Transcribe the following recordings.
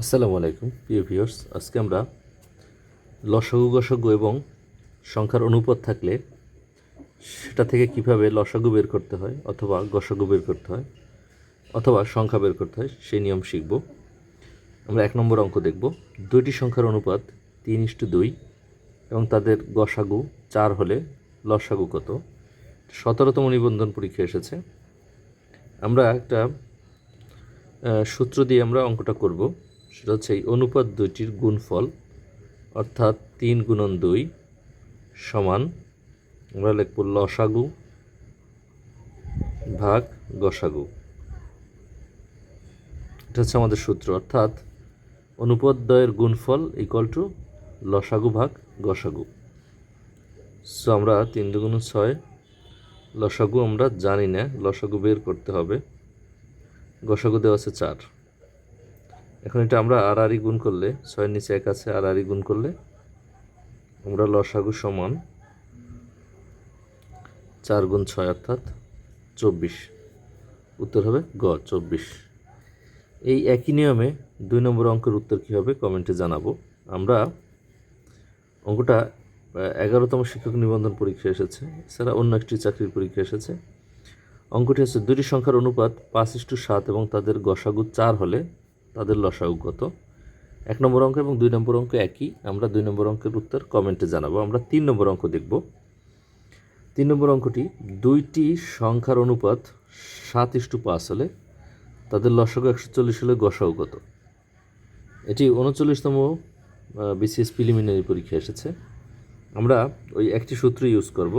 আসসালামু আলাইকুম, প্রিয় ভিউয়ার্স আজকে আমরা লসাগু, গসাগু এবং সংখ্যার অনুপাত থাকলে সেটা থেকে কীভাবে লসাগু বের করতে হয় অথবা গসাগু বের করতে হয় অথবা সংখ্যা বের করতে হয়, সেই নিয়ম শিখব। আমরা এক নম্বর অঙ্ক দেখব। দুইটি সংখ্যার অনুপাত তিন ইস্টু দুই এবং তাদের গসাগু চার হলে লসাগু কত? সতেরোতম নিবন্ধন পরীক্ষা এসেছে। আমরা একটা সূত্র দিয়ে আমরা অঙ্কটা করব। সেটা হচ্ছে এই অনুপাত দুইটির গুণফল, অর্থাৎ তিন গুণন দুই সমান, আমরা লিখব লসাগু ভাগ গসাগু। এটা হচ্ছে আমাদের সূত্র, অর্থাৎ অনুপাত দ্বয়ের গুণফল ইকুয়াল টু লসাগু ভাগ গসাগু। সো আমরা তিন দুগুণ ছয়, লসাগু আমরা জানি না, লসাগু বের করতে হবে। গসাগু দেওয়া আছে চার। এখন এটা আমরা আর আরই গুণ করলে, ছয়ের নিচে এক আছে আরই গুণ করলে আমরা লসাগু সমান চার গুণ ছয় অর্থাৎ চব্বিশ। উত্তর হবে গ, চব্বিশ। এই একই নিয়মে দুই নম্বর অঙ্কের উত্তর কী হবে কমেন্টে জানাব। আমরা অঙ্কটা এগারোতম শিক্ষক নিবন্ধন পরীক্ষা এসেছে, এছাড়া অন্য একটি চাকরির পরীক্ষা এসেছে। অঙ্কটি হচ্ছে দুটি সংখ্যার অনুপাত পাঁচ ইস্টু সাত এবং তাদের গসাগু চার হলে তাদের কত? এক নম্বর অঙ্ক এবং দুই নম্বর অঙ্ক একই। আমরা দুই নম্বর অঙ্কের উত্তর কমেন্টে জানাব। আমরা তিন নম্বর অঙ্ক দেখব। তিন নম্বর অঙ্কটি, দুইটি সংখ্যার অনুপাত সাত ইস্টু পাঁচ হলে তাদের লসাগু একশো চল্লিশ হলে কত? এটি উনচল্লিশতম বিসিএস প্রিলিমিনারি পরীক্ষা এসেছে। আমরা ওই একটি সূত্র ইউজ করব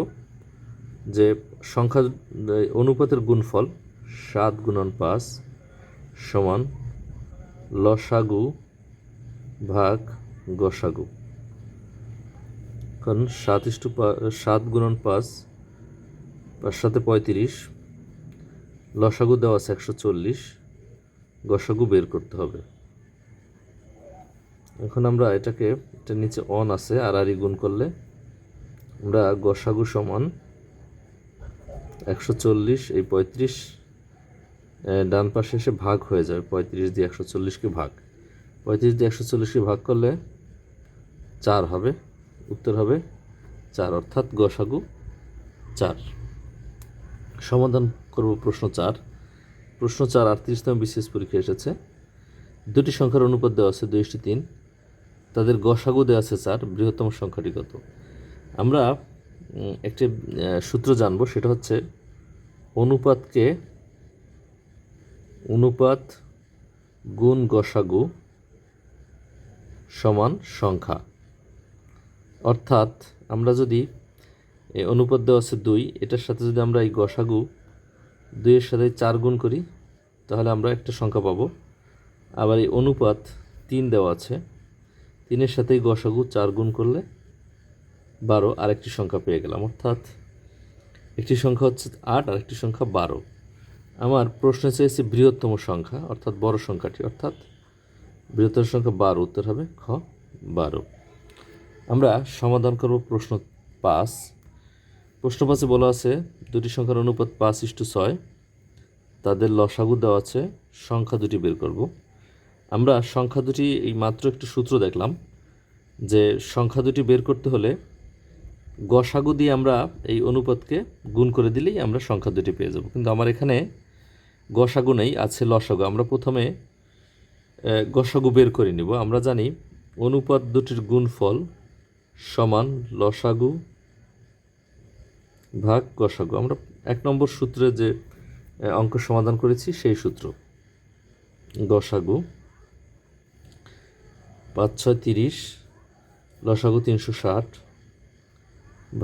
যে সংখ্যা অনুপাতের গুণফল সাত গুণন পাঁচ সমান লসাগু ভাগ গসাগু। এখন সাত ইস্টু সাত গুণন পাঁচ পাঁচ সাথে পঁয়ত্রিশ, লসাগু দেওয়া আছে একশো চল্লিশ, গসাগু বের করতে হবে। এখন আমরা এটাকে এটা নিচে অন আছে, আর আরই গুণ করলে আমরা গসাগু সমান একশো চল্লিশ, এই পঁয়ত্রিশ ডান পাশে এসে ভাগ হয়ে যাবে পঁয়ত্রিশ দিয়ে একশো চল্লিশকে ভাগ। পঁয়ত্রিশ দিয়ে একশো চল্লিশকে ভাগ করলে চার হবে, উত্তর হবে চার, অর্থাৎ গসাগু চার। সমাধান করব প্রশ্ন চার। প্রশ্ন চার আটত্রিশতম বিশেষ পরীক্ষা এসেছে। দুটি সংখ্যার অনুপাত দেওয়া আছে দুইশটি তিন। তাদের গসাগু দেওয়া আছে চার, বৃহত্তম সংখ্যাটি কত? আমরা একটি সূত্র জানব, সেটা হচ্ছে অনুপাতকে অনুপাত গুণ গসাগু সমান সংখ্যা। অর্থাৎ আমরা যদি এই অনুপাত দেওয়া আছে দুই, এটার সাথে যদি আমরা এই গসাগু দুইয়ের সাথে চার গুণ করি, তাহলে আমরা একটা সংখ্যা পাবো। আবার এই অনুপাত তিন দেওয়া আছে, তিনের সাথে এই গসাগু চার গুণ করলে বারো, আরেকটি সংখ্যা পেয়ে গেলাম। অর্থাৎ একটি সংখ্যা হচ্ছে আট আর একটি সংখ্যা বারো। আমার প্রশ্নে চেয়েছে বৃহত্তম সংখ্যা, অর্থাৎ বড় সংখ্যাটি, অর্থাৎ বৃহত্তম সংখ্যা বারো, উত্তর হবে খ, বারো। আমরা সমাধান করব প্রশ্ন পাঁচ। প্রশ্ন পাঁচে বলা আছে, দুটি সংখ্যার অনুপাত পাঁচ ইস্টু ছয়, তাদের লসাগু দেওয়া আছে, সংখ্যা দুটি বের করব। আমরা সংখ্যা দুটি, এই মাত্র একটি সূত্র দেখলাম, যে সংখ্যা দুটি বের করতে হলে গসাগু দিয়ে আমরা এই অনুপাতকে গুণ করে দিলেই আমরা সংখ্যা দুটি পেয়ে যাব। কিন্তু আমার এখানে গসাগু নেই, আছে লসাগু। আমরা প্রথমে গসাগু বের করে নিব। আমরা জানি অনুপাত দুটির গুণফল সমান লসাগু ভাগ গসাগু। আমরা এক নম্বর সূত্রে যে অঙ্ক সমাধান করেছি, সেই সূত্র। গসাগু পাঁচ ছয় তিরিশ, লসাগু তিনশো ষাট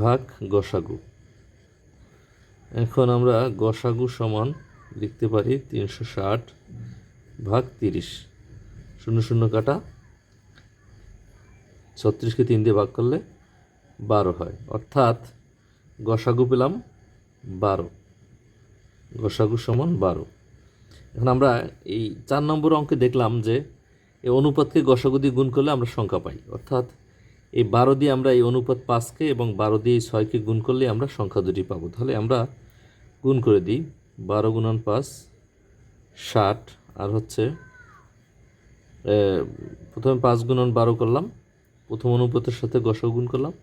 ভাগ গসাগু। এখন আমরা গসাগু সমান লিখতে পারি তিনশো ষাট ভাগ তিরিশ। শূন্য শূন্য কাটা। ছত্রিশকে তিন দিয়ে ভাগ করলে বারো হয়। অর্থাৎ গসাগু পেলাম বারো। গসাগু সমান বারো। এখন আমরা এই চার নম্বর অঙ্কে দেখলাম যে এই অনুপাতকে গসাগু দিয়ে গুণ করলে আমরা সংখ্যা পাই। অর্থাৎ এই বারো দিয়ে আমরা এই অনুপাত পাঁচকে এবং বারো দিয়ে ছয়কে গুণ করলে আমরা সংখ্যা দুটি পাবো। তাহলে আমরা গুণ করে দিই। বারো গুণন পাঁচ, ষাট, আর হচ্ছে প্রথমে পাঁচ গুণন বারো করলাম, প্রথম অনুপাতের সাথে গসাগু গুণ করলাম,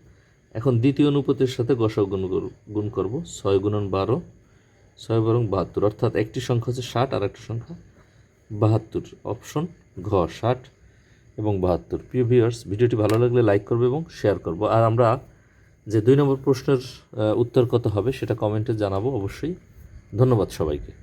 এখন দ্বিতীয় অনুপাতের সাথে গসাগু গুণ গুণ করব, ছয় গুণন বারো, ছয় বরং বাহাত্তর, অর্থাৎ একটি সংখ্যা হচ্ছে ষাট, আর একটা সংখ্যা বাহাত্তর, অপশন ঘ, ষাট এবং বাহাত্তর। প্রিয় ভিউয়ার্স, ভিডিওটি ভালো লাগলে লাইক করবে এবং শেয়ার করব। আর আমরা যে দুই নম্বর প্রশ্নের উত্তর কত হবে সেটা কমেন্টে জানাব অবশ্যই। ধন্যবাদ সবাইকে।